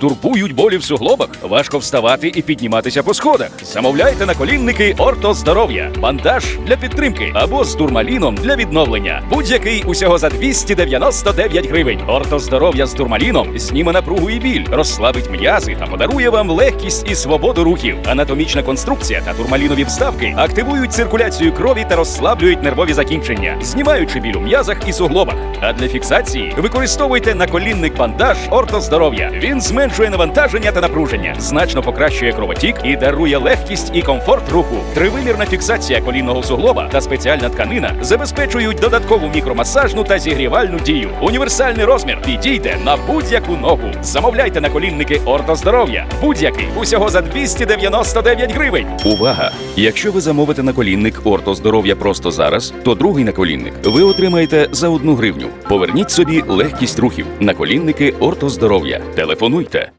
Турбують болі в суглобах, важко вставати і підніматися по сходах. Замовляйте на колінники Орто Здоров'я, бандаж для підтримки або з дурмаліном для відновлення. Будь-який усього за 299 гривень. Орто Здоров'я з дурмаліном зніме напругу і біль, розслабить м'язи та подарує вам легкість і свободу рухів. Анатомічна конструкція та дурмалінові вставки активують циркуляцію крові та розслаблюють нервові закінчення, знімаючи біль у м'язах і суглобах. А для фіксації використовуйте наколінник бандаж Орто Здоров'я. Він зменшує навантаження та напруження, значно покращує кровотік і дарує легкість і комфорт руху. Тривимірна фіксація колінного суглоба та спеціальна тканина забезпечують додаткову мікромасажну та зігрівальну дію. Універсальний розмір підійде на будь-яку ногу. Замовляйте наколінники Орто Здоров'я. Будь-який усього за 299 гривень. Увага! Якщо ви замовите наколінник Орто Здоров'я просто зараз, то другий наколінник ви отримаєте за одну гривню. Поверніть собі легкість рухів. Наколінники Орто Здоров'я. Телефонуйте.